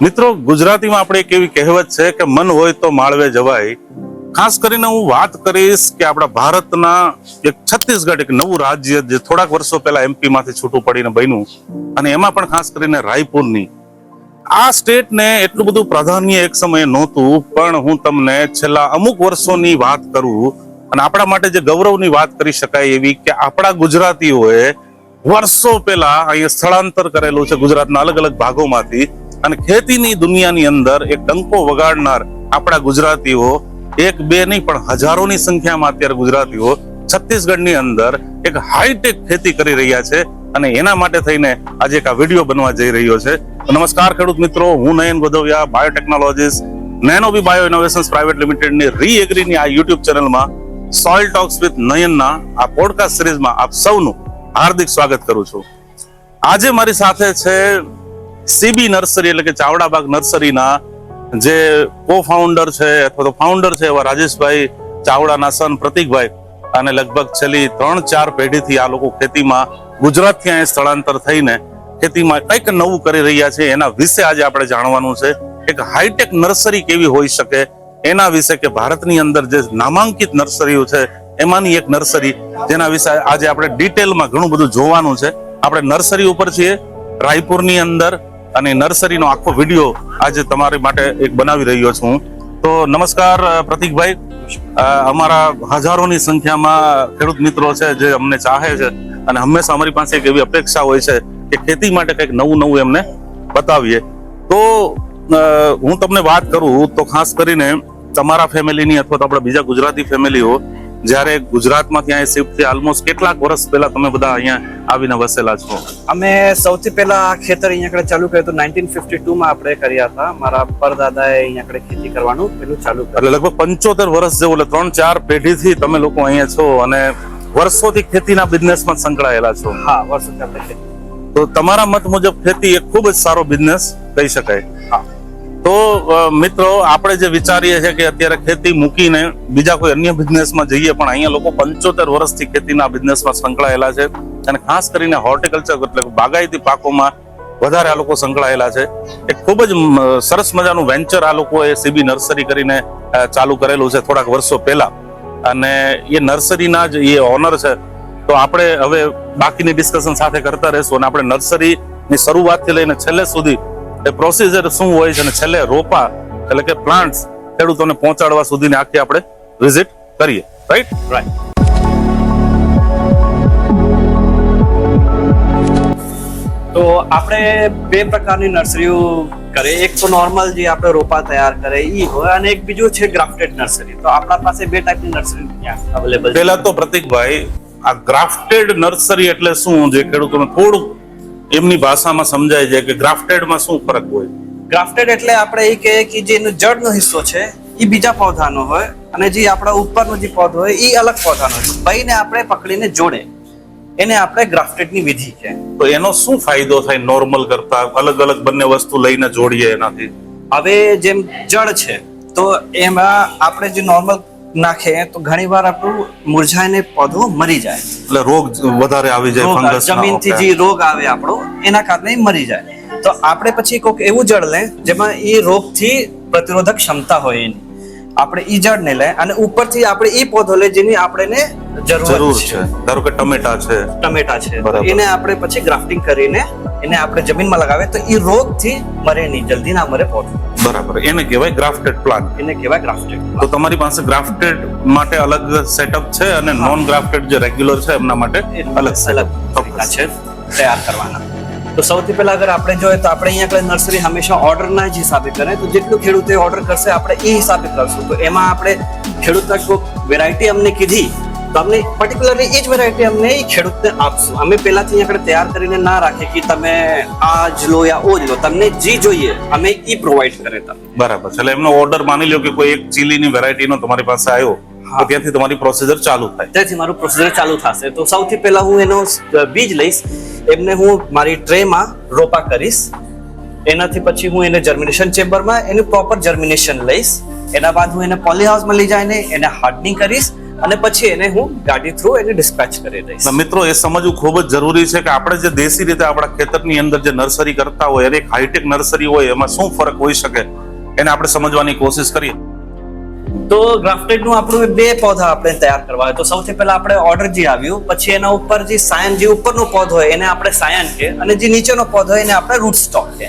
મિત્રો, ગુજરાતીમાં આપણે એક એવી કહેવત છે કે મન હોય તો માળવે જવાય. ખાસ કરીને હું વાત કરીશ કે આપણા ભારતના એક છત્તીસગઢ, એક નવું રાજ્ય જે થોડાક વર્ષો પહેલા એમપી માંથી છૂટું પડીને બન્યું અને એમાં પણ ખાસ કરીને રાયપુરની. આ સ્ટેટને એટલું બધું પ્રાધાન્ય એક સમયે નહોતું, પણ હું તમને છેલ્લા અમુક વર્ષોની વાત કરું અને આપણા માટે જે ગૌરવની વાત કરી શકાય એવી કે આપણા ગુજરાતીઓએ વર્ષો પહેલા અહીંયા સ્થળાંતર કરેલું છે ગુજરાતના અલગ અલગ ભાગોમાંથી. અને ખેતીની દુનિયાની અંદર એક ડંકો વગાડનાર આપણા ગુજરાતીઓ, એક બે નહીં, પણ હજારોની સંખ્યામાં અત્યારે ગુજરાતીઓ છત્તીસગઢની અંદર એક હાઈટેક ખેતી કરી રહ્યા છે અને એના માટે થઈને આજે એક આ વીડિયો બનવા જઈ રહ્યો છે. નમસ્કાર ખેડૂત મિત્રો, હું Nayan Godavia biotechnologist Nanobee bio innovations private લિમિટેડની રી એગ્રીની આ યુટ્યુબ ચેનલમાં સોઇલ ટોક્સ વિથ નયનના આ પોડકાસ્ટ સિરીઝમાં આપ સૌનું હાર્દિક સ્વાગત કરું છું. આજે મારી સાથે છે સીબી નર્સરી એટલે કે ચાવડાબાગ નર્સરીના જે કો ફાઉન્ડર છે અથવા તો ફાઉન્ડર છે એવા રાજેશભાઈ ચાવડાના સન પ્રતિકભાઈ. અને લગભગ છેલ્લી ત્રણ, ચાર પેઢીથી આ લોકો ખેતીમાં ગુજરાતથી અહીંયા સ્થળાંતર થઈને ખેતીમાં કંઈક નવું કરી રહ્યા છે. એના વિશે આજે આપણે જાણવાનું છે એક હાઈટેક નર્સરી કેવી હોઈ શકે? એના વિશે કે ભારતની અંદર જે નામાંકિત નર્સરીઓ છે, એમાંની એક નર્સરી જેના વિશે આજે આપણે ડિટેલમાં ઘણું બધું જોવાનું છે. આપણે નર્સરી ઉપર છીએ, રાયપુરની અંદર અને નર્સરીનો આખો વીડિયો આજે તમારી માટે એક બનાવી રહ્યો છું. તો નમસ્કાર પ્રતિકભાઈ. અમારા હજારોની સંખ્યામાં ખેડૂત મિત્રો છે જે અમને ચાહે છે અને હંમેશા અમારી પાસે એક એવી અપેક્ષા હોય છે કે ખેતી માટે કંઈક નવું નવું એમને બતાવીએ. તો હું તમને વાત કરું તો ખાસ કરીને તમારા ફેમિલીની અથવા તો આપણે બીજા ગુજરાતી ફેમિલીઓ જ્યારે ગુજરાતમાંથી અહીંયા શિફ્ટ થયા ઓલમોસ્ટ કેટલાક વર્ષ પહેલા તમે બધા અહીંયા આવીને વસેલા છો? અમે સૌથી પહેલા આ ખેતર અહીંયા આગળ ચાલુ કર્યું હતું નાઇન્ટીન ફિફ્ટી ટુ માં આપણે કર્યા હતા. મારા પરદાદાએ અહીંયા આગળ ખેતી કરવાનું પેલું ચાલુ કર્યું. એટલે લગભગ પંચોતેર વર્ષ જેવું એટલે ત્રણ ચાર પેઢીથી તમે લોકો અહીંયા છો અને વર્ષોથી ખેતીના બિઝનેસમાં સંકળાયેલા છો. હા વર્ષોથી આપણે તો તમારા મત મુજબ ખેતી એક ખૂબ જ સારો બિઝનેસ કહી શકાય. તો મિત્રો, આપણે જે વિચારીએ છીએ કે અત્યારે ખેતી મૂકીને બીજા કોઈ અન્ય બિઝનેસમાં જઈએ, પણ અહીંયા લોકો પંચોતેર વર્ષથી ખેતીના બિઝનેસમાં સંકળાયેલા છે અને ખાસ કરીને હોર્ટિકલ્ચર એટલે બાગાયતી પાકોમાં વધારે આ લોકો સંકળાયેલા છે. એક ખૂબ જ સરસ મજાનું વેન્ચર આ લોકોએ સીબી નર્સરી કરીને ચાલુ કરેલું છે થોડાક વર્ષો પહેલા. અને એ નર્સરીના જ એ ઓનર છે. તો આપણે હવે બાકીની ડિસ્કશન સાથે કરતા રહેશું અને આપણે નર્સરીની શરૂઆતથી લઈને છેલ્લે સુધી એ પ્રોસીજર શું હોય છે અને છેલ્લે રોપા એટલે કે પ્લાન્ટ્સ ખેડૂતોને પહોંચાડવા સુધીની આખી આપણે વિઝિટ કરીએ. રાઈટ રાઈટ તો આપણે બે પ્રકારની નર્સરીઓ કરે એક તો નોર્મલ જે આપણે રોપા તૈયાર કરે એ હોય અને એક બીજું છે ગ્રાફ્ટેડ નર્સરી તો આપણા પાસે બે ટાઈપની નર્સરી ત્યાં અવેલેબલ પહેલા તો પ્રતિકભાઈ આ ગ્રાફ્ટેડ નર્સરી એટલે શું? જે ખેડૂતોને થોડુંક એમની ભાષામાં સમજાય છે કે ગ્રાફ્ટેડમાં શું ફરક હોય? ગ્રાફ્ટેડ એટલે આપણે એ કહીએ કે જે એનો જડનો હિસ્સો છે એ બીજા પૌધાનો હોય અને જે આપણા ઉપરનો જે પૌધ હોય એ અલગ પૌધાનો હોય બંને આપણે પકડીને જોડે. એને આપણે ગ્રાફ્ટેડની વિધિ છે તો એનો શું ફાયદો થાય નોર્મલ કરતા? અલગ અલગ બંને વસ્તુ લઈને જોડીએ એનાથી. હવે જેમ જળ છે તો એમાં આપણે જે નોર્મલ નાખીએ તો ઘણી વાર આપણું મુરઝાઈને પૌધો મરી જાય. એટલે રોગ વધારે આવી જાય ફંગસ જમીનથી જે રોગ આવે આપણો એના કારણે મરી જાય. તો આપણે પછી કોઈક એવું જળ લે જેમાં એ રોગથી પ્રતિરોધક ક્ષમતા હોય એની. આપણે ઈ ઝાડને લે અને ઉપરથી આપણે એ પોધો લે જેની આપણે જરૂર છે. ધારો કે ટમેટા છે. ટમેટા છે. એને આપણે પછી ગ્રાફ્ટિંગ કરીને એને આપણે જમીનમાં લગાવે તો એ રોગથી મરે નહીં જલ્દી ના મરે પોધો. બરાબર. એને કહેવાય ગ્રાફ્ટેડ પ્લાન્ટ એને કહેવાય ગ્રાફ્ટેડ તો તમારી પાસે ગ્રાફ્ટેડ માટે અલગ સેટઅપ છે અને નોન ગ્રાફ્ટેડ જે રેગ્યુલર છે એમના માટે અલગ અલગ setup. છે. તૈયાર કરવાના. તો સૌથી પહેલા અગર આપણે જોઈએ તો આપણે અહીંયા આગળ નર્સરી હંમેશા ઓર્ડરના જ હિસાબે કરે. તો જેટલું ખેડૂતે ઓર્ડર કરશે, આપણે એ હિસાબે કરશું. તો એમાં આપણે ખેડૂતના કોઈક વેરાયટી અમને કીધી, તો અમને પર્ટિક્યુલરલી એ જ વેરાયટી અમને એ ખેડૂતને આપશું. અમે પહેલાથી આગળ તૈયાર કરીને ના રાખીએ કે તમે આ જ લો યા ઓ જ લો. તમને જે જોઈએ, અમે એ પ્રોવાઈડ કરે તમને. બરાબર. એટલે એમનો ઓર્ડર માની લો કે કોઈ એક ચીલીની વેરાયટીનો તમારી પાસે આવ્યો. તો ત્યાંથી તમારી પ્રોસીજર ચાલુ થાય. ત્યાંથી મારું પ્રોસીજર ચાલુ થશે. તો સૌથી પહેલા હું એનો બીજ લઈશ. એમને હું મારી ટ્રેમાં રોપા કરીશ. એનાથી પછી હું એને જર્મિનેશન ચેમ્બરમાં એનું પ્રોપર જર્મિનેશન લઈશ. એના બાદ હું એને પોલી હાઉસમાં લઈ જઈને એને હાર્ડનિંગ કરીશ અને પછી એને હું ગાડી થ્રુ એને ડિસ્પેચ કરી દઈશ. મિત્રો એ સમજવું ખૂબ જ જરૂરી છે કે આપણે જે દેશી રીતે આપણા ખેતરની અંદર જે નર્સરી કરતા હોય અને એક હાઈટેક નર્સરી હોય એમાં શું ફરક હોઈ શકે? એને આપણે સમજવાની કોશિશ કરીએ. તો ગ્રાફ્ટેડનું આપણું બે પૌધા આપણે તૈયાર કરવા હોય. તો સૌથી પહેલા આપણે ઓર્ડર જે આવ્યું પછી એના ઉપર જે સાયન જે ઉપરનું પૌધ હોય એને આપણે સાયન કે અને જે નીચેનો પૌધ હોય એને આપણે રૂટ સ્ટોક કે.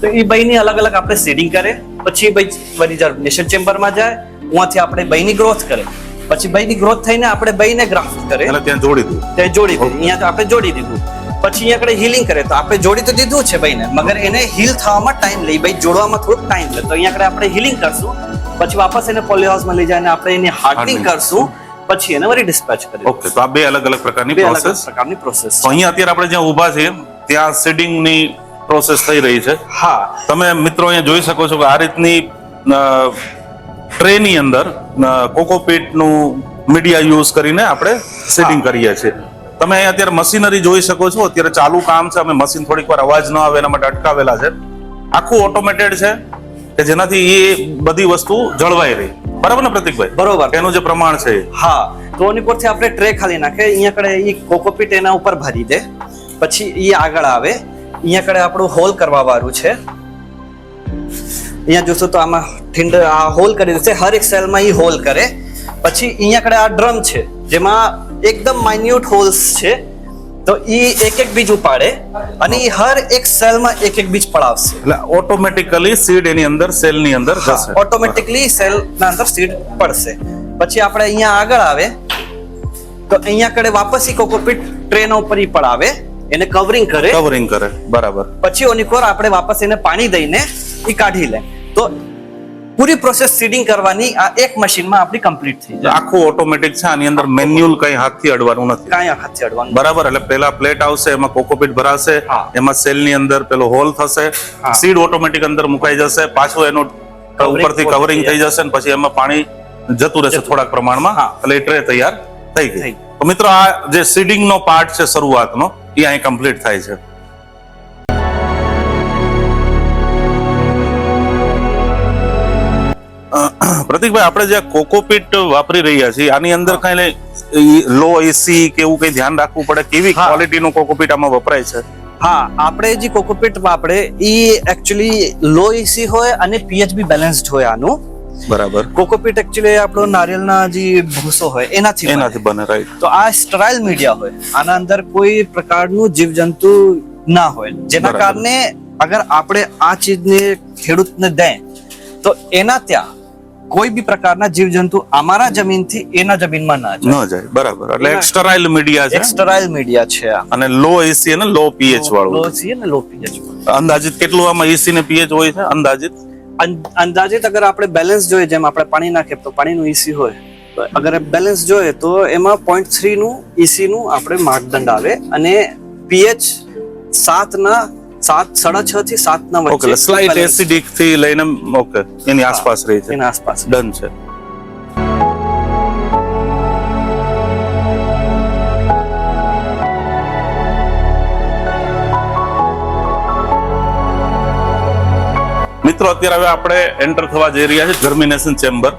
તો એ બેયની અલગ અલગ આપણે સીડિંગ કરે પછી બેય જર્મિનેશન ચેમ્બરમાં જાય ઉहाँથી આપણે બેયની ગ્રોથ કરે. પછી બેયની ગ્રોથ થઈને આપણે બહીને ગ્રાફ્ટ કરે. એટલે ત્યાં જોડી દીધું તે જોડી દીધું અહીંયા આપણે જોડી દીધું. પછી અહીંયા આપણે હીલિંગ કરે. તો આપણે જોડી તો દીધું છે ભાઈને મગર એને હીલ થવામાં ટાઈમ લે ભાઈ જોડવામાં થોડુંક ટાઈમ લે. તો અહીંયા આપણે હીલિંગ કરશું. પછી વાપસ એને પોલીહાઉસમાં લઈ જઈને આપણે એની હાર્ડનિંગ કરશું. પછી એને વળી ડિસ્પેચ કરીશું ઓકે તો આ બે અલગ અલગ પ્રકારની પ્રોસેસ પ્રકારની પ્રોસેસ તો અહીંયા અત્યારે આપણે જ્યાં ઊભા છે ત્યાં સીડિંગની પ્રોસેસ થઈ રહી છે. હા. તમે મિત્રો અહીંયા જોઈ શકો છો કે આ રીતની ટ્રેની અંદર કોકોપીટનું મીડિયા યુઝ કરીને આપણે સીડિંગ કરીએ છીએ. તમે અહીંયા અત્યારે મશીનરી જોઈ શકો છો. અત્યારે ચાલુ કામ છે. અમે મશીન થોડીક વાર અવાજ ન આવે એના માટે અટકાવેલા છે. આખું ઓટોમેટેડ છે. કે જેનાથી એ બધી વસ્તુ જળવાઈ રહી. બરાબર ને પ્રતિકભાઈ? બરોબર. એનું જે પ્રમાણ છે. હા તો એની પરથી આપણે ટ્રે ખાલી નાખે. અહીંયા કડે એ કોકોપીટ એના ઉપર ભરી દે. પછી એ આગળ આવે. અહીંયા કડે આપણું હોલ કરવા વાળું છે. અહીંયા જોશો તો આમાં ઠીંડ આ હોલ કરી દેશે. હર એક સેલમાં એ હોલ કરે. પછી અહીંયા કડે આ ડ્રમ છે જેમાં એકદમ માઇન્યુટ હોલ્સ છે. તો ઈ એક એક બીજ ઉપાડે અને ઈ હર એક સેલમાં એક એક બીજ પડાવશે. એટલે ઓટોમેટિકલી સીડ એની અંદર સેલની અંદર જશે. ઓટોમેટિકલી સેલ ના અંદર સીડ પડશે. પછી આપણે અહીંયા આગળ આવે. તો અહીંયા કડે વાપસ ઈ કોકોપીટ ટ્રેન ઉપર ઈ પડાવે. એને કવરિંગ કરે. કવરિંગ કરે. બરાબર. પછી ઓની કોર આપણે વાપસ એને પાણી દઈને ઈ કાઢી લે. તો પૂરી પ્રોસેસ સીડિંગ કરવાની આ એક મશીનમાં આપણી કમ્પ્લીટ થઈ જાય. આખું ઓટોમેટિક છે આની અંદર મેન્યુઅલ કઈ હાથથી અડવાનું નથી. કઈ હાથથી અડવાનું બરાબર એટલે પેલા પ્લેટ આવશે એમાં કોકોપીટ ભરાશે એમાં સેલની અંદર પેલો હોલ થશે સીડ ઓટોમેટિક અંદર મુકાઈ જશે પાછું એનું ઉપરથી કવરિંગ થઈ જશે ને પછી એમાં પાણી જતું રહેશે થોડાક પ્રમાણમાં હા. એટલે ટ્રે તૈયાર થઈ ગઈ. તો મિત્રો આ જે સીડિંગ નો પાર્ટ છે શરૂઆતનો એ અહીં કમ્પ્લીટ થાય છે. પ્રતિકભાઈ આપણે જે કોકોપીટ વાપરી રહ્યા છીએ આની અંદર કઈ લો એસી કે એવું કઈ ધ્યાન રાખવું પડે? કેવી. ક્વોલિટીનું કોકોપીટ આમાં વપરાય છે? હા આપણે જે કોકોપીટ વાપરે એ એકચ્યુઅલી લો એસી હોય અને પીએચ બી બેલેન્સ્ડ હોય આનું. બરાબર. કોકોપીટ એકચ્યુઅલી આપણો નારિયેળના જે ભૂસો હોય એનાથી એનાથી બને રાઈટ તો આ સ્ટરાઇલ મીડિયા હોય. આના અંદર કોઈ પ્રકારનું જીવજંતુ ના હોય. જેના કારણે અગર આપણે આ ચીજને ખેડૂતને દે તો એના ત્યાં કોઈ બી પ્રકારના જીવજંતુ અમારા જમીનથી એના જમીનમાં ના ન જાય. જાય બરાબર. એટલે એના- મીડિયા છે. એક મીડિયા છે અને લો એસી અને લો પીએચ લો વાળું. અને લો પીએચ અંદાજિત કેટલું આમાં એસી ને પીએચ હોય છે? અંદાજિત? અંદાજિત અગર આપણે બેલેન્સ જોઈએ જેમ આપણે પાણી નાખીએ તો પાણીનું ઈસી હોય. તો અગર બેલેન્સ જોઈએ તો એમાં પોઈન્ટ થ્રી નું ઈસી નું આપણે માપદંડ આવે. અને પીએચ સાત ના સાત સાડા છ થી સાત ના વચ્ચે સ્લાઇટ એસિડિકથી લઈને ઓકે એની આસપાસ રહે છે. એની આસપાસ. ડન છે. મિત્રો અત્યારે હવે આપણે એન્ટર થવા જઈ રહ્યા છે જર્મિનેશન ચેમ્બર.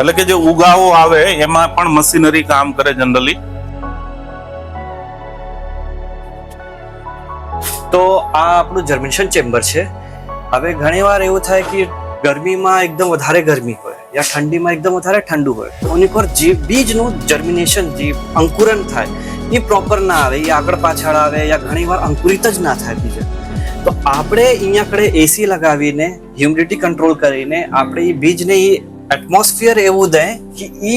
એટલે કે જે ઉગાવો આવે એમાં પણ મશીનરી કામ કરે જનરલી તો આ આપણું જર્મિનેશન ચેમ્બર છે. હવે ઘણીવાર એવું થાય કે ગરમીમાં એકદમ વધારે ગરમી હોય યા ઠંડીમાં એકદમ વધારે ઠંડુ હોય તો એની પર જે બીજનું જર્મિનેશન જે અંકુરન થાય એ પ્રોપર ના આવે એ આગળ પાછળ આવે યા ઘણીવાર અંકુરિત જ ના થાય બીજે. તો આપણે અહીંયા કડે એસી લગાવીને હ્યુમિડિટી કંટ્રોલ કરીને આપણે એ બીજને એ એટમોસ્ફિયર એવું દે કે એ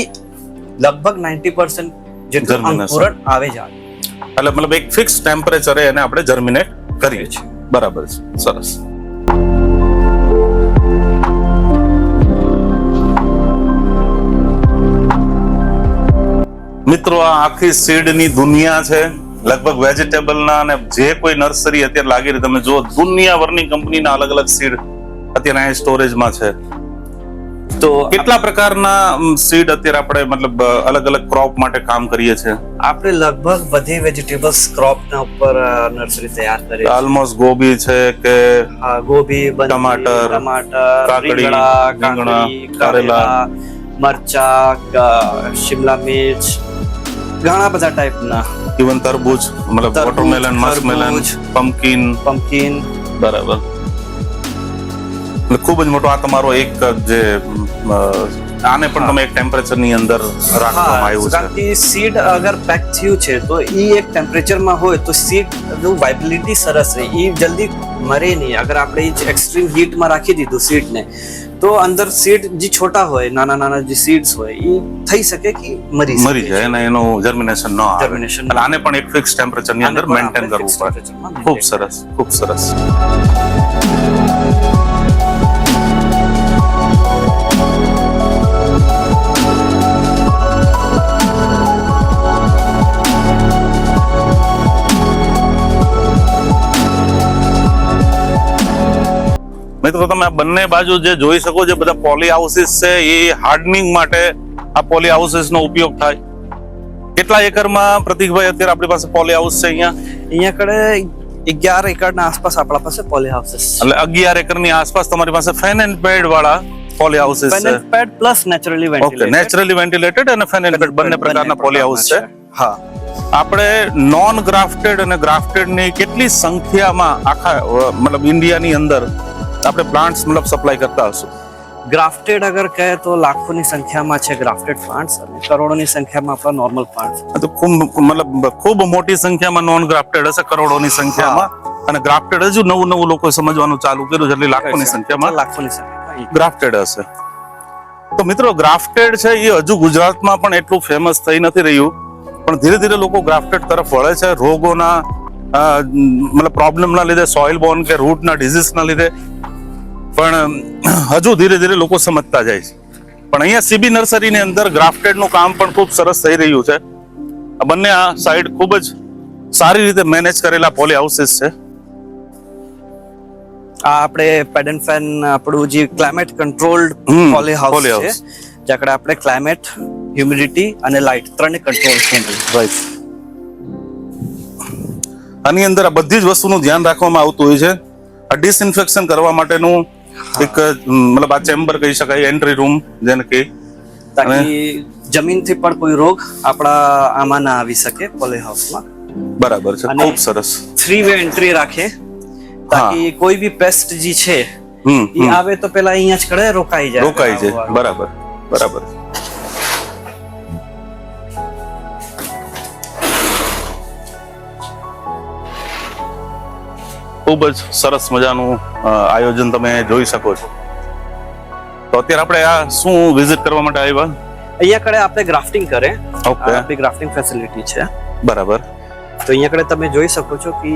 લગભગ નાઇન્ટી પર્સન્ટ જેટલું. અંકુરન આવે જ આવે. એટલે મતલબ એક ફિક્સ ટેમ્પરેચરે એને આપણે જર્મિનેટ કરીએ છીએ. બરાબર છે. સરસ. મિત્રો, આ આખી સીડની દુનિયા છે. લગભગ વેજીટેબલ ના અને જે કોઈ નર્સરી અત્યારે લાગી રહી, તમે જો દુનિયાભરની કંપનીના અલગ અલગ સીડ અત્યારે અહીં સ્ટોરેજમાં છે. તો કેટલા પ્રકારના સીડ અત્યારે આપણે મતલબ અલગ અલગ ક્રોપ માટે કામ કરીએ છીએ? આપણે લગભગ બધી વેજીટેબલ્સ ક્રોપ ના ઉપર નર્સરી તૈયાર કરી છે. ઓલમોસ્ટ ગોબી છે કે ગોબી ટમાટર, ટમાટર કાકડી, રીંગણા કારેલા મરચા શિમલા મિર્ચ ઘણા બધા ટાઈપના ઇવન તરબૂચ મતલબ વોટરમેલન મસ્કમેલન. પમ્પકિન પમ્પકિન બરાબર. એટલે ખૂબ જ મોટો આ તમારો એક જે આને પણ તમે એક ટેમ્પરેચરની અંદર રાખવામાં આવ્યું કારણ કે સીડ અગર પેક થયું છે તો એ એક ટેમ્પરેચરમાં હોય તો સીડ વાઇબિલિટી સરસ રહે. એ જલ્દી મરે નહીં. અગર આપણે એક્સ્ટ્રીમ હીટમાં રાખી દીધું સીડને તો અંદર સીડ જે છોટા હોય નાના નાના જે સીડ્સ હોય એ થઈ શકે કે મરી મરી જાય અને એનું જર્મિનેશન ન આવે. જર્મિનેશન આને પણ એક ફિક્સ ટેમ્પરેચરની અંદર મેન્ટેન કરવું પડે. ખૂબ સરસ ખૂબ સરસ. મિત્રો તમે આ બંને બાજુ જે જોઈ શકો છો બધા પોલી હાઉસીસ છે એ હાર્ડનિંગ માટે આ પોલી હાઉસીસનો ઉપયોગ થાય. કેટલા એકરમાં પ્રતિકભાઈ અત્યારે આપણી પાસે પોલી હાઉસ છે અહીંયા? અહીંયા કડે અગિયાર એકરના આસપાસ આપણા પાસે પોલી હાઉસીસ એટલે અગિયાર એકરની આસપાસ તમારી પાસે ફેન એન્ડ પેડ વાળા પોલી હાઉસીસ છે. Pad plus naturally ventilated naturally ventilated અને ફેન એન્ડ પેડ બંને પ્રકારના પોલી હાઉસ છે. હા. આપણે નોન ગ્રાફ્ટેડ અને ગ્રાફ્ટેડની કેટલી સંખ્યામાં આખા મતલબ ઇન્ડિયાની અંદર આપણે પ્લાન્ટ્સ મતલબ સપ્લાય કરતા હશું. ગ્રાફ્ટેડ અગર કહે તો લાખોની સંખ્યામાં છે ગ્રાફ્ટેડ પ્લાન્ટ્સ અને કરોડોની સંખ્યામાં આપણા નોર્મલ પ્લાન્ટ્સ તો ખૂબ મતલબ ખૂબ મોટી સંખ્યામાં નોન ગ્રાફ્ટેડ હશે કરોડોની સંખ્યામાં. અને ગ્રાફ્ટેડ હજુ નવું નવું લોકો સમજવાનું ચાલુ કર્યું છે એટલે લાખોની સંખ્યામાં લાખોની સંખ્યામાં. ગ્રાફ્ટેડ હશે. તો મિત્રો ગ્રાફ્ટેડ છે એ હજુ ગુજરાતમાં પણ એટલું ફેમસ થઈ નથી રહ્યું. પણ ધીરે ધીરે લોકો ગ્રાફ્ટેડ તરફ વળે છે. રોગોના મતલબ પ્રોબ્લેમના લીધે સોઇલ બોર્ન કે રૂટના ડિઝીઝના લીધે. પણ હજુ ધીરે ધીરે લોકો સમજતા જાય છે. પણ અહીંયા સીબી નર્સરીની અંદર ગ્રાફ્ટેડનું કામ પણ ખૂબ સરસ થઈ રહ્યું છે. આ બંને આ સાઈડ ખૂબ જ સારી રીતે મેનેજ કરેલા પોલી હાઉસીસ છે. આ આપણે પેડ એન્ડ ફેન આપણું જે ક્લાઇમેટ કંટ્રોલ્ડ પોલી હાઉસ છે. જ્યાં આપણે ક્લાઇમેટ હ્યુમિડિટી અને લાઇટ ત્રણે કંટ્રોલ છે. રાઈટ આની અંદર આ બધી જ વસ્તુનું ધ્યાન રાખવામાં આવતું હોય છે. આ ડિસઇન્ફેક્શન કરવા માટેનું એક મતલબ આ ચેમ્બર કહી શકાય એન્ટ્રી રૂમ જેને કે. તાકી જમીનથી પણ કોઈ રોગ આપણા આમાં ના આવી શકે પોલે હાઉસમાં. બરાબર છે ખૂબ સરસ. થ્રી વે એન્ટ્રી રાખે. તાકી કોઈ બી પેસ્ટ જે છે એ આવે તો પેલા અહીંયા જ કડે રોકાઈ જાય રોકાઈ જાય બરાબર બરાબર. ખૂબ જ સરસ મજાનું આયોજન તમે જોઈ શકો છો. તો અત્યારે આપણે આ શું વિઝિટ કરવા માટે આવ્યા? અહીંયા કડે આપણે ગ્રાફ્ટિંગ કરે. ઓકે. આપણી ગ્રાફ્ટિંગ ફેસિલિટી છે. બરાબર. તો અહીંયા કડે તમે જોઈ શકો છો કે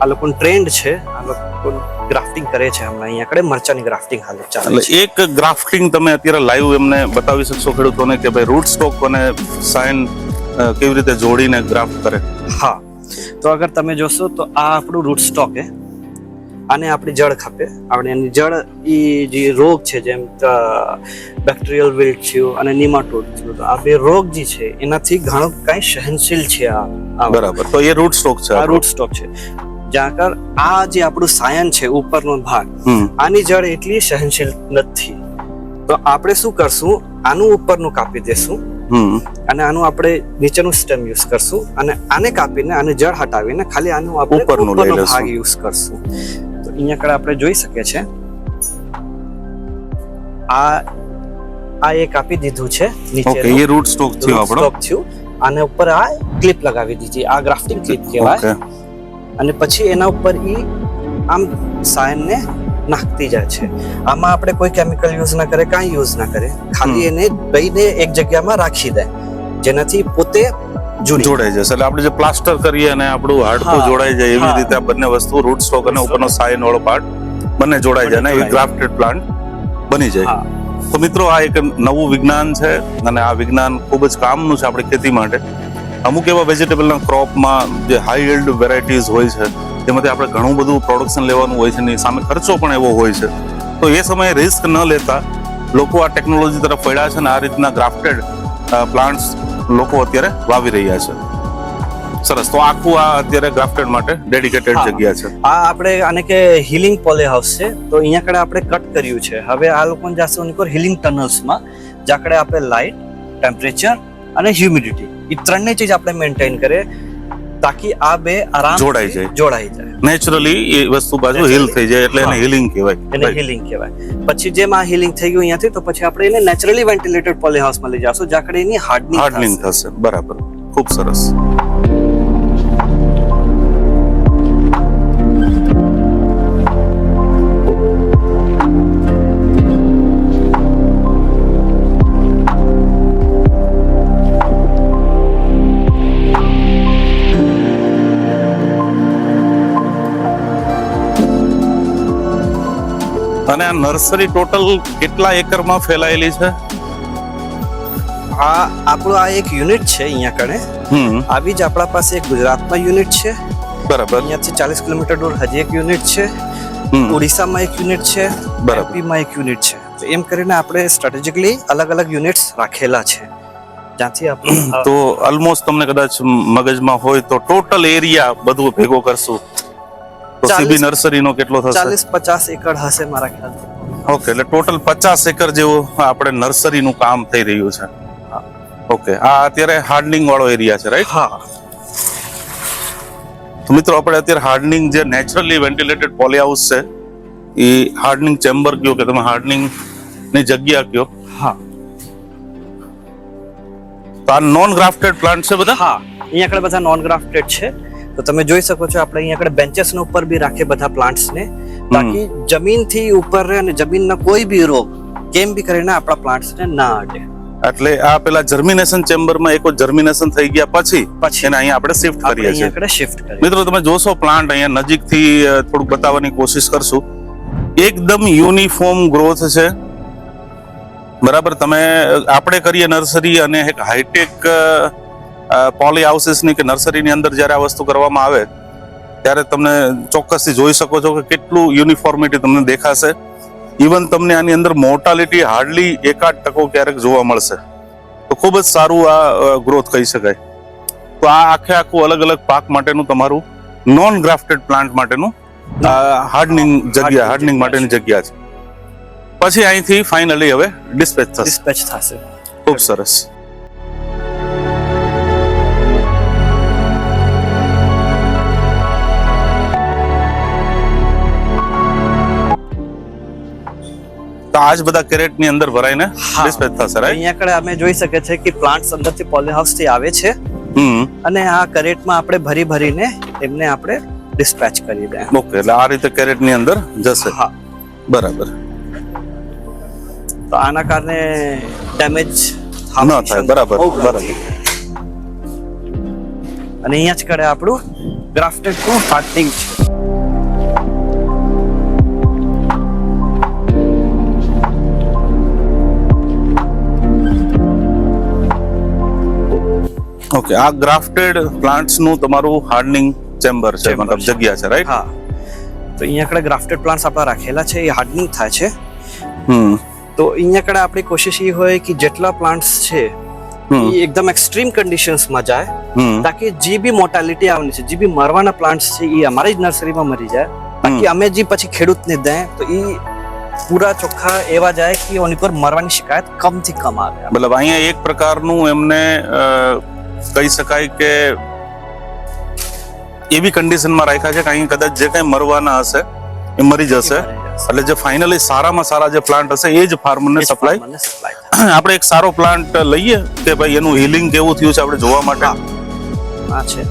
આ લોકો ટ્રેન્ડ છે. આ લોકો ગ્રાફ્ટિંગ કરે છે હમણાં. અહીંયા કડે મરચાની ગ્રાફ્ટિંગ હાલ ચાલે છે. એક ગ્રાફ્ટિંગ તમે અત્યારે લાઈવ એમને બતાવી શકશો ખેડૂતોને કે ભાઈ રૂટ સ્ટોક અને સાઇન કેવી રીતે જોડીને ગ્રાફ્ટ કરે? હા. તો અગર તમે જોશો તો આ આપણું રૂટ સ્ટોક હે આને આપણી જળ ખપે. આપણે એની જળ એ જે રોગ છે જેમ બેક્ટેરિયલ વિલ્ટ થયું અને નિમાટોડ થયું તો આ બે રોગ જે છે એનાથી ઘણું કાંઈ સહનશીલ છે આ બરાબર. તો એ રૂટ સ્ટોક છે આ રૂટ સ્ટોક છે. જ્યાં કર આ જે આપણું સાયન છે ઉપરનો ભાગ આની જળ એટલી સહનશીલ નથી. તો આપણે શું કરશું? આનું ઉપરનું કાપી દેશું. અને આનું આપણે નીચેનું સ્ટેમ યુઝ કરશું અને આને કાપીને આને જળ હટાવીને ખાલી આનું આપણે ઉપરનું ભાગ યુઝ કરશું. તો અહીંયા કડે આપણે જોઈ શકીએ છે આ આ એ કાપી દીધું છે ઓકે નીચે એ રૂટ સ્ટોક થયો આપણો. સ્ટોક થયું. આને ઉપર આ ક્લિપ લગાવી દીધી. આ ગ્રાફ્ટિંગ ક્લિપ કહેવાય. અને પછી એના ઉપર ઈ આમ સાયનને નાખતી જાય છે. આમાં આપણે કોઈ કેમિકલ યુઝ ના કરે કાંઈ યુઝ ના કરે ખાલી એને દઈને એક જગ્યામાં રાખી દે જેનાથી પોતે જુડી જોડાઈ જશે. એટલે આપણે જે પ્લાસ્ટર કરીએ અને આપણું હાડકું જોડાઈ જાય એવી રીતે આ બંને વસ્તુ રૂટ સ્ટોક અને ઉપરનો સાઇન વાળો પાર્ટ બંને જોડાઈ જાય અને એ ગ્રાફ્ટેડ પ્લાન્ટ બની જાય. તો મિત્રો આ એક નવું વિજ્ઞાન છે અને આ વિજ્ઞાન ખૂબ જ કામનું છે આપણી ખેતી માટે. અમુક એવા વેજીટેબલના ક્રોપમાં જે હાઈ યીલ્ડ વેરાયટીઝ હોય છે તેમાંથી આપણે ઘણું બધું પ્રોડક્શન લેવાનું હોય છે ને સામે ખર્ચો પણ એવો હોય છે. તો એ સમયે રિસ્ક ન લેતા લોકો આ ટેકનોલોજી તરફ પડ્યા છે અને આ રીતના ગ્રાફ્ટેડ પ્લાન્ટ્સ લોકો અત્યારે વાવી રહ્યા છે. સરસ. તો આખું આ અત્યારે ગ્રાફ્ટેડ માટે ડેડિકેટેડ જગ્યા છે. આ આપણે આને કે હિલિંગ પોલે હાઉસ છે. તો અહીંયા કડે આપણે કટ કર્યું છે. હવે આ લોકોને જશે ઉપર હિલિંગ ટનલ્સમાં જાકડે આપણે લાઇટ ટેમ્પરેચર અને હ્યુમિડિટી એ ત્રણે ચીજ આપણે મેન્ટેન કરીએ. તાકી આ બે આરામ જોડાઈ જાય. જોડાઈ જાય નેચરલી એ વસ્તુ બાજુ હીલ થઈ જાય એટલે એને. હીલિંગ કહેવાય। એને. હીલિંગ કહેવાય। પછી જેમ આ હીલિંગ થઈ ગયું અહીંયાથી તો પછી આપણે એને નેચરલી વેન્ટિલેટેડ પોલી હાઉસમાં લઈ જશું જાકડે એની હાર્ડનિંગ હાર્ડનિંગ થશે. બરાબર. ખૂબ સરસ. અને આ નર્સરી ટોટલ કેટલા એકરમાં ફેલાયેલી છે? આ આપણું આ એક યુનિટ છે અહીંયા કણે. હમ. આવી જ આપણા પાસે એક ગુજરાતમાં યુનિટ છે. બરાબર. અહીંયાથી ચાલીસ કિલોમીટર દૂર હજી એક યુનિટ છે. ઓડિશામાં એક યુનિટ છે. બરાબર. એક યુનિટ છે. તો એમ કરીને આપણે સ્ટ્રેટેજિકલી અલગ અલગ યુનિટ્સ રાખેલા છે. જ્યાંથી આપણે તો ઓલમોસ્ટ તમને કદાચ મગજમાં હોય તો ટોટલ એરિયા બધું ભેગો કરશું. તો સીબી નર્સરીનો કેટલો થશે? ચાલીસ પચાસ એકર હશે મારા ખ્યાલથી ઓકે એટલે ટોટલ પચાસ એકર જેવું આપણે નર્સરીનું કામ થઈ રહ્યું છે. ઓકે આ અત્યારે હાર્ડનિંગ વાળો એરિયા છે રાઈટ? હા. તો મિત્રો આપણે અત્યારે હાર્ડનિંગ જે નેચરલી વેન્ટિલેટેડ પોલી હાઉસ છે એ હાર્ડનિંગ ચેમ્બર કયો કે તમે હાર્ડનિંગની જગ્યા કયો? હા. તો આ નોન ગ્રાફ્ટેડ પ્લાન્ટ છે બધા? હા અહીંયા આગળ બધા નોન ગ્રાફ્ટેડ છે. તો તમે જોઈ શકો છો આપણે અહીંયા આગળ બેન્ચેસ ઉપર બી રાખે બધા પ્લાન્ટ્સ ને. તાકી જમીનથી ઉપર રહે અને જમીનના કોઈ બી રોગ કેમ બી કરીને આપણા પ્લાન્ટ્સ ને ના અડે. એટલે આ પેલા જર્મિનેશન ચેમ્બરમાં એક જર્મિનેશન થઈ ગયા પછી પછી એને અહીંયા આપણે શિફ્ટ કરીએ છીએ. આપણે શિફ્ટ કરીએ. મિત્રો તમે જોશો પ્લાન્ટ અહીંયા નજીકથી થોડુંક બતાવવાની કોશિશ કરશું. એકદમ યુનિફોર્મ ગ્રોથ છે. બરાબર તમે આપણે કરીએ નર્સરી અને એક હાઈટેક પોલી હાઉસીસની કે નર્સરીની અંદર જ્યારે આ વસ્તુ કરવામાં આવે ત્યારે તમને ચોક્કસથી જોઈ શકો છો કે કેટલું યુનિફોર્મિટી તમને દેખાશે. ઇવન તમને આની અંદર મોર્ટાલિટી હાર્ડલી એકાદ ટકો ક્યારેક જોવા મળશે. તો ખૂબ જ સારું આ ગ્રોથ કહી શકાય. તો આ આખે આખું અલગ અલગ પાક માટેનું તમારું નોન ગ્રાફ્ટેડ પ્લાન્ટ માટેનું હાર્ડનિંગ જગ્યા હાર્ડનિંગ માટેની જગ્યા છે. પછી અહીંથી ફાઇનલી હવે ડિસ્પેચ થશે. ડિસ્પેચ થશે. ખૂબ સરસ. આજ બધા કેરેટની અંદર ભરાઈને ડિસ્પેચ થશે રાઈટ અહીંયા આગળ અમે જોઈ શકીએ છીએ કે પ્લાન્ટ્સ અંદરથી પોલીહાઉસથી આવે છે. હમ. અને આ કરેટમાં આપણે ભરી ભરીને એમને આપણે ડિસ્પેચ કરી દે. ઓકે એટલે આ રીતે કેરેટની અંદર જશે. હા. બરાબર. તો આના કારણે ડેમેજ ન થાય બરાબર બરાબર. અને અહીંયા જ કરે આપણું ગ્રાફ્ટેડ ટુ હાર્ટિંગ છે. ઓકે આ ગ્રાફ્ટેડ પ્લાન્ટ્સનું તમારું હાર્ડનિંગ ચેમ્બર છે મતલબ જગ્યા છે રાઈટ હા. તો અહીંયા આગળ ગ્રાફ્ટેડ પ્લાન્ટ્સ આપણા રાખેલા છે એ હાર્ડનિંગ થાય છે. હમ. તો અહીંયા આગળ આપણી કોશિશ એ હોય કે જેટલા પ્લાન્ટ્સ છે એ એકદમ એક્સ્ટ્રીમ કન્ડિશન્સમાં જાય તાકી જે બી મોર્ટાલિટી આવવાની છે જે બી મરવાના પ્લાન્ટ્સ છે એ અમારી જ નર્સરીમાં મરી જાય. બાકી અમે જે પછી ખેડૂતને દે તો એ પૂરા ચોખ્ખા એવા જાય કે એની પર મરવાની શિકાયત કમથી કમ આવે. મતલબ અહીંયા એક પ્રકારનું એમને કહી શકાય કે એવી કન્ડિશનમાં રાખ્યા છે કે અહીં કદાચ જે કંઈ મરવાના હશે એ મરી જશે. એટલે જે ફાઇનલી સારામાં સારા જે પ્લાન્ટ હશે એ જ ફાર્મરને સપ્લાય આપણે એક સારો પ્લાન્ટ લઈએ કે ભાઈ એનું હિલિંગ કેવું થયું છે આપણે જોવા માટે. આ છે.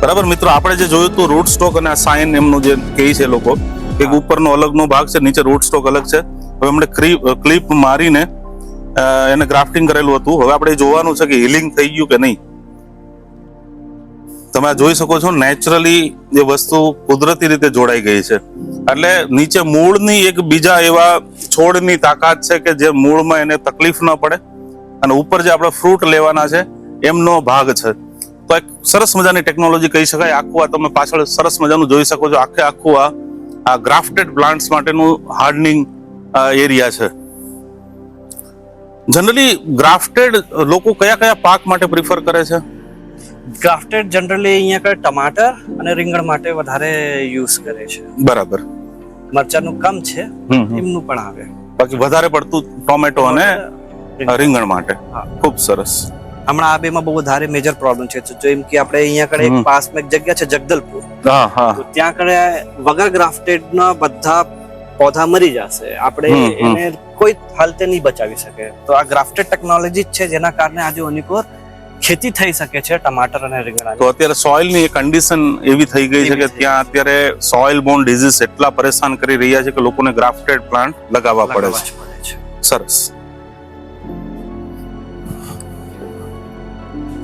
બરાબર? મિત્રો આપણે જે જોયું હતું રૂટ સ્ટોક અને આ સાઇન એમનું જે કહે છે લોકો કે ઉપરનો અલગનો ભાગ છે નીચે રૂટ સ્ટોક અલગ છે. હવે એમણે ક્લિપ મારીને એને ગ્રાફ્ટિંગ કરેલું હતું. હવે આપણે જોવાનું છે કે હિલિંગ થઈ ગયું કે નહીં. તમે જોઈ શકો છો નેચરલી એ વસ્તુ કુદરતી રીતે જોડાઈ ગઈ છે. એટલે નીચે મૂળની એક બીજા એવા છોડની તાકાત છે કે જે મૂળમાં એને તકલીફ ન પડે અને ઉપર જે આપણે ફ્રૂટ લેવાના છે, એમનો ભાગ છે. તો એક સરસ મજાની ટેકનોલોજી કહી શકાય. આખું આ તમે પાછળ સરસ મજાનું જોઈ શકો છો. આખે આખું આ આ ગ્રાફ્ટેડ પ્લાન્ટ્સ માટેનું હાર્ડનિંગ એરિયા છે. જનરલી ગ્રાફ્ટેડ લોકો કયા કયા પાક માટે પ્રિફર કરે છે? ગ્રાફ્ટેડ જનરલી અહીંયા આગળ ટમાટર અને રીંગણ માટે વધારે યુઝ કરે છે. બરાબર. મરચાનું કમ છે. એમનું પણ આવે. બાકી વધારે પડતું ટોમેટો અને રીંગણ માટે. હા. ખૂબ સરસ. હમણાં આ બેમાં બહુ વધારે મેજર પ્રોબ્લેમ છે. જેમ કે આપણે અહીંયા કડે એક પાસમાં એક જગ્યા છે જગદલપુર. તો ત્યાં કડે વગર ગ્રાફ્ટેડ ના બધા પૌધા મરી જશે. આપણે. એને કોઈ હાલતે નહીં બચાવી શકે. તો આ ગ્રાફ્ટેડ ટેકનોલોજી જ છે જેના કારણે આજે ઓનિકોર ખેતી થઈ શકે છે ટમાટર અને રીંગણા તો અત્યારે સોઇલની કન્ડિશન એવી થઈ ગઈ છે કે ત્યાં અત્યારે સોઇલ બોન ડિઝીઝ એટલા પરેશાન કરી રહ્યા છે કે લોકોને ગ્રાફ્ટેડ પ્લાન્ટ લગાવવા પડે છે. જ પડે છે. સરસ.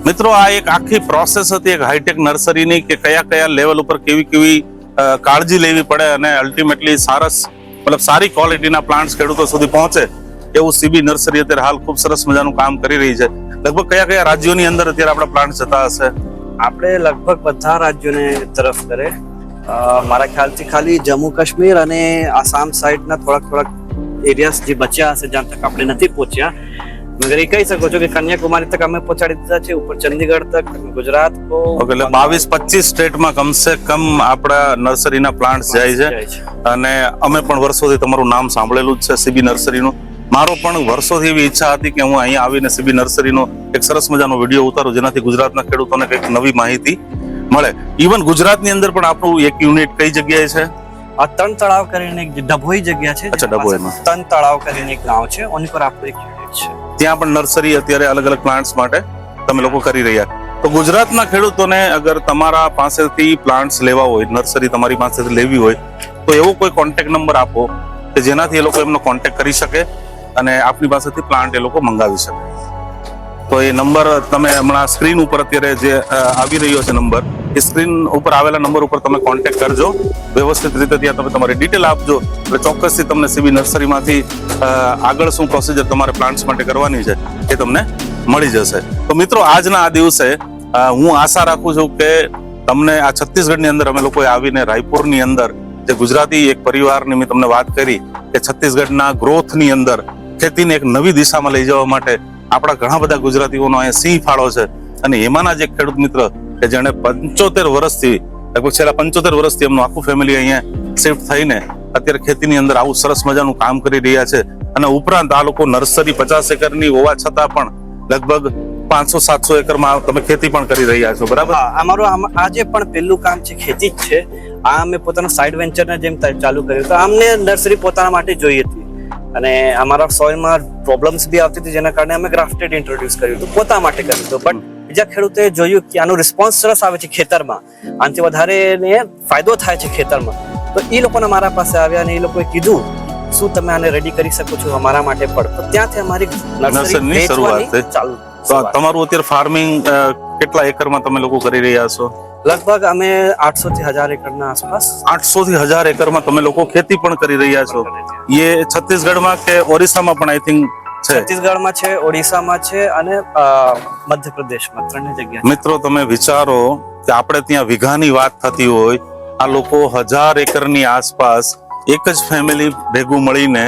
મિત્રો આ એક આખી પ્રોસેસ હતી એક હાઈટેક નર્સરીની કે કયા કયા લેવલ ઉપર કેવી કેવી કાળજી લેવી પડે અને અલ્ટિમેટલી સરસ મતલબ સારી ક્વોલિટીના પ્લાન્ટ્સ ખેડૂતો સુધી પહોંચે એવું સીબી નર્સરી અત્યારે હાલ ખૂબ સરસ મજાનું કામ કરી રહી છે. લગભગ કયા કયા રાજ્યોની અંદર અત્યારે આપણા પ્લાન્ટ જતા હશે? આપણે લગભગ બધા રાજ્યોને તરફ કરે. મારા ખ્યાલથી ખાલી જમ્મુ કાશ્મીર અને આસામ સાઈડના થોડાક થોડાક એરિયાસ જે બચ્યા હશે, જ્યાં તક આપણે નથી પહોંચ્યા એ કહી શકો છો કે કન્યાકુમારી તક અમે પહોંચાડી દીધા છે ઉપર ચંદીગઢ તક ગુજરાત કો. એટલે બાવીસ પચીસ સ્ટેટમાં કમસે કમ આપણા નર્સરીના પ્લાન્ટ્સ જાય છે. અને અમે પણ વર્ષોથી તમારું નામ સાંભળેલું જ છે સીબી નર્સરીનું. મારો પણ વર્ષોથી એવી ઈચ્છા હતી કે હું અહીંયા આવીને સીબી નર્સરીનો એક સરસ મજાનો વીડિયો ઉતારું જેનાથી ગુજરાતના ખેડૂતોને કંઈક નવી માહિતી મળે. ઇવન ગુજરાતની અંદર પણ આપણું એક યુનિટ કઈ જગ્યાએ છે? આ તન તળાવ કરીને એક ડભોઈ જગ્યા છે અચ્છા, ડભોઈમાં. તન તળાવ કરીને એક ગામ છે ઓની પર આપણું એક યુનિટ છે. ત્યાં પણ નર્સરી અત્યારે અલગ અલગ પ્લાન્ટ્સ માટે તમે લોકો કરી રહ્યા. તો ગુજરાતના ખેડૂતોને અગર તમારા પાસેથી પ્લાન્ટ્સ લેવા હોય નર્સરી તમારી પાસેથી લેવી હોય, તો એવો કોઈ કોન્ટેક નંબર આપો કે જેનાથી એ લોકો એમનો કોન્ટેક કરી શકે અને આપની પાસેથી પ્લાન્ટ એ લોકો મંગાવી શકે. તો એ નંબર તમે હમણાં સ્ક્રીન ઉપર અત્યારે જે આવી રહ્યો છે નંબર સ્ક્રીન ઉપર આવેલા નંબર ઉપર તમે કોન્ટેક્ટ કરજો. વ્યવસ્થિત રીતે ત્યાં તમે તમારી ડિટેલ આપજો. એટલે ચોક્કસથી તમને સીબી નર્સરીમાંથી આગળ શું પ્રોસિજર તમારે પ્લાન્ટ્સ માટે કરવાની છે એ તમને મળી જશે. તો મિત્રો, આજના આ દિવસે હું આશા રાખું છું કે તમને આ છત્તીસગઢની અંદર અમે લોકોએ આવીને રાયપુરની અંદર જે ગુજરાતી એક પરિવારની મેં તમને વાત કરી કે છત્તીસગઢના ગ્રોથની અંદર ખેતીને એક નવી દિશામાં લઈ જવા માટે આપણા ઘણા બધા ગુજરાતીઓનો અહીંયા સિંહ ફાળો છે. અને એમાંના જે ખેડૂત મિત્ર કે જેણે પંચોતેર વર્ષથી લગભગ છેલ્લા પંચોતેર વર્ષથી એમનું આખું ફેમિલી અહીંયા શિફ્ટ થઈને અત્યારે ખેતીની અંદર આવું સરસ મજાનું કામ કરી રહ્યા છે. અને ઉપરાંત આ લોકો નર્સરી પચાસ એકરની હોવા છતાં પણ લગભગ પાંચસો સાતસો એકરમાં તમે ખેતી પણ કરી રહ્યા છો બરાબર? અમારું આજે પણ પહેલું કામ છે ખેતી જ છે. આ અમે પોતાના સાઈડ વેન્ચરના જેમ ચાલુ કર્યું તો અમને નર્સરી પોતાના માટે જોઈએ હતી. અને અમારા સોયમાં પ્રોબ્લેમ્સ બી આવતી હતી જેના કારણે અમે ગ્રાફ્ટેડ ઇન્ટ્રોડ્યુસ કર્યું હતું પોતા માટે કર્યું હતું. બટ બીજા ખેડૂતે જોયું કે આનો રિસ્પોન્સ સરસ આવે છે ખેતરમાં. આનાથી વધારે ફાયદો થાય છે ખેતરમાં. તો એ લોકોને મારા પાસે આવ્યા અને એ લોકોએ કીધું શું તમે આને રેડી કરી શકો છો અમારા માટે પણ? તો ત્યાંથી અમારી નર્સરી નર્સરીની શરૂઆત ચાલુ તમારું અત્યારે ફાર્મિંગ કેટલા એકરમાં તમે લોકો કરી રહ્યા છો? લગભગ અમે આઠસો થી હજાર એકરના આસપાસ. આઠસો થી હજાર એકરમાં તમે લોકો ખેતી પણ કરી રહ્યા છો. એ છત્તીસગઢમાં કે ઓરિસ્સામાં પણ આઈ થિંક છત્તીસગઢમાં છે ઓડિશામાં છે અને મધ્યપ્રદેશમાં ત્રણ જગ્યા મિત્રો તમે વિચારો કે આપણે ત્યાં વીઘાની વાત થતી હોય આ લોકો હજાર એકરની આસપાસ એક જ ફેમિલી ભેગું મળીને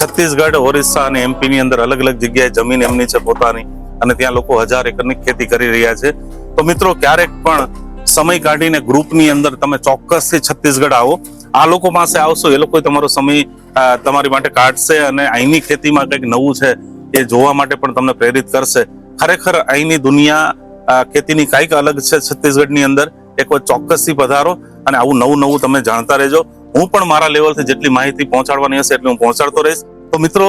છત્તીસગઢ ઓરિસ્સા અને એમપીની અંદર અલગ અલગ જગ્યાએ જમીન એમની છે પોતાની અને ત્યાં લોકો હજાર એકરની ખેતી કરી રહ્યા છે. તો મિત્રો ક્યારેક પણ સમય કાઢીને ગ્રુપની અંદર તમે ચોક્કસથી છત્તીસગઢ આવો. આ લોકો પાસે આવશો, એ લોકો તમારો સમય તમારી માટે કાઢશે અને અહીંની ખેતીમાં કંઈક નવું છે એ જોવા માટે પણ તમને પ્રેરિત કરશે. ખરેખર અહીંની દુનિયા ખેતીની કાંઈક અલગ છે છત્તીસગઢની અંદર. એક વાર ચોક્કસથી પધારો અને આવું નવું નવું તમે જાણતા રહેજો. હું પણ મારા લેવલથી જેટલી માહિતી પહોંચાડવાની હશે એટલી હું પહોંચાડતો રહીશ. તો મિત્રો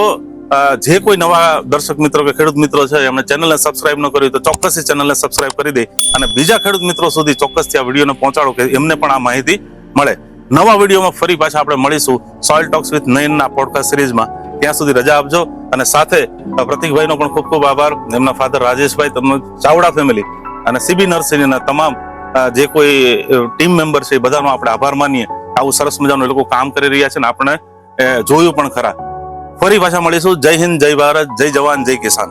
જે કોઈ નવા દર્શક મિત્રો કે ખેડૂત મિત્રો છે એમણે ચેનલને સબસ્ક્રાઇબ ન કર્યું તો ચોક્કસથી ચેનલને સબસ્ક્રાઇબ કરી દે. અને બીજા ખેડૂત મિત્રો સુધી ચોક્કસથી આ વિડીયોને પહોંચાડો કે એમને પણ આ માહિતી મળે. નવા વિડીયોમાં ફરી પાછા આપણે મળીશું સોઇલ ટોક્સ વિથ નયનના પોડકાસ્ટ સિરીઝમાં ત્યાં સુધી રજા આપજો અને સાથે પ્રતિકભાઈનો પણ ખૂબ ખૂબ આભાર. એમના ફાધર રાજેશભાઈ, તમને ચાવડા ફેમિલી અને સીબી નર્સિંગના તમામ જે કોઈ ટીમ મેમ્બર છે એ બધાનો આપણે આભાર માનીએ. આવું સરસ મજાનું લોકો કામ કરી રહ્યા છે ને આપણે જોયું પણ ખરા. ફરી પાછા મળીશું. જય હિન્દ, જય ભારત, જય જવાન, જય કિસાન.